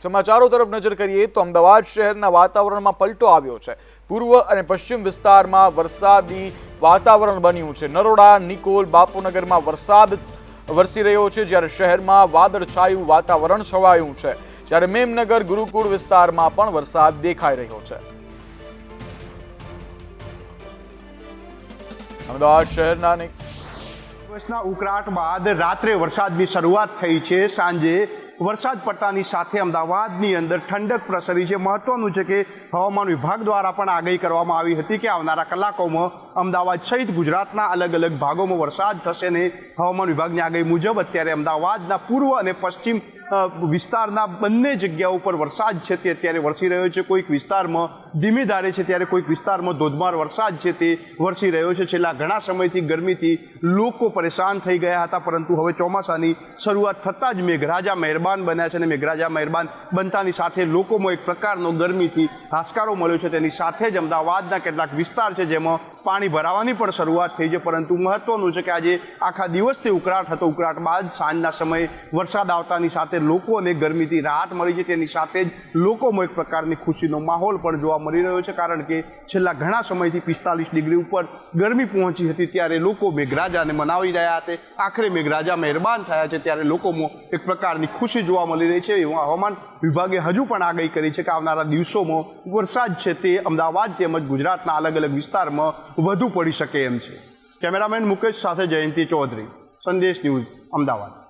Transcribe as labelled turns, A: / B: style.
A: સમાચારો તરફ નજર કરીએ તો અમદાવાદ શહેરના વાતાવરણમાં પલટો આવ્યો છે. પૂર્વ અને પશ્ચિમ વિસ્તારમાં વરસાદી વાતાવરણ બન્યું છે. નરોડા, નિકોલ, બાપુનગરમાં વરસાદ વરસી રહ્યો છે, જ્યારે શહેરમાં વાદળછાયું વાતાવરણ છવાયું છે. જ્યારે મેમનગર, ગુરુકુળ વિસ્તારમાં પણ વરસાદ દેખાઈ રહ્યો છે. અમદાવાદ શહેરના
B: દિવસના ઉકળાટ બાદ રાત્રે વરસાદની શરૂઆત થઈ છે. સાંજે વરસાદ પડતાની સાથે અમદાવાદની અંદર ઠંડક પ્રસરી છે. મહત્વનું છે કે હવામાન વિભાગ દ્વારા પણ આગાહી કરવામાં આવી હતી કે આવનારા કલાકોમાં અમદાવાદ સહિત ગુજરાતના અલગ અલગ ભાગોમાં વરસાદ થશે ને હવામાન વિભાગની આગાહી મુજબ અત્યારે અમદાવાદના પૂર્વ અને પશ્ચિમ વિસ્તારના બંને જગ્યાઓ પર વરસાદ છે તે અત્યારે વરસી રહ્યો છે. કોઈક વિસ્તારમાં ધીમી ધારે છે ત્યારે કોઈક વિસ્તારમાં ધોધમાર વરસાદ છે તે વરસી રહ્યો છે. છેલ્લા ઘણા સમયથી ગરમીથી લોકો પરેશાન થઈ ગયા હતા, પરંતુ હવે ચોમાસાની શરૂઆત થતાં જ મેઘરાજા મહેરબાન બન્યા છે અને મેઘરાજા મહેરબાન બનતાની સાથે લોકોમાં એક પ્રકારનો ગરમીથી હાશકારો મળ્યો છે. તેની સાથે જ અમદાવાદના કેટલાક વિસ્તાર છે જેમાં પાણી ભરાવાની પણ શરૂઆત થઈ છે, પરંતુ મહત્વનું છે કે આજે આખા દિવસથી ઉકળાટ હતો. ઉકળાટ બાદ સાંજના સમયે વરસાદ આવતાની સાથે લોકોને ગરમીથી રાહત મળી છે. તેની સાથે જ લોકોમાં એક પ્રકારની ખુશીનો માહોલ પણ જોવા મળી રહ્યો છે, કારણ કે છેલ્લા ઘણા સમયથી પિસ્તાલીસ ડિગ્રી ઉપર ગરમી પહોંચી હતી, ત્યારે લોકો મેઘરાજાને મનાવી રહ્યા હતા. આખરે મેઘરાજા મહેરબાન થયા છે, ત્યારે લોકોમાં એક પ્રકારની ખુશી જોવા મળી રહી છે. એવું હવામાન વિભાગે હજુ પણ આગાહી કરી છે કે આવનારા દિવસોમાં વરસાદ છે તે અમદાવાદ તેમજ ગુજરાતના અલગ અલગ વિસ્તારમાં વધુ પડી શકે એમ છે. કેમેરામેન મુકેશ સાથે જયંતિ ચૌધરી સંદેશ ન્યૂઝ અમદાવાદ.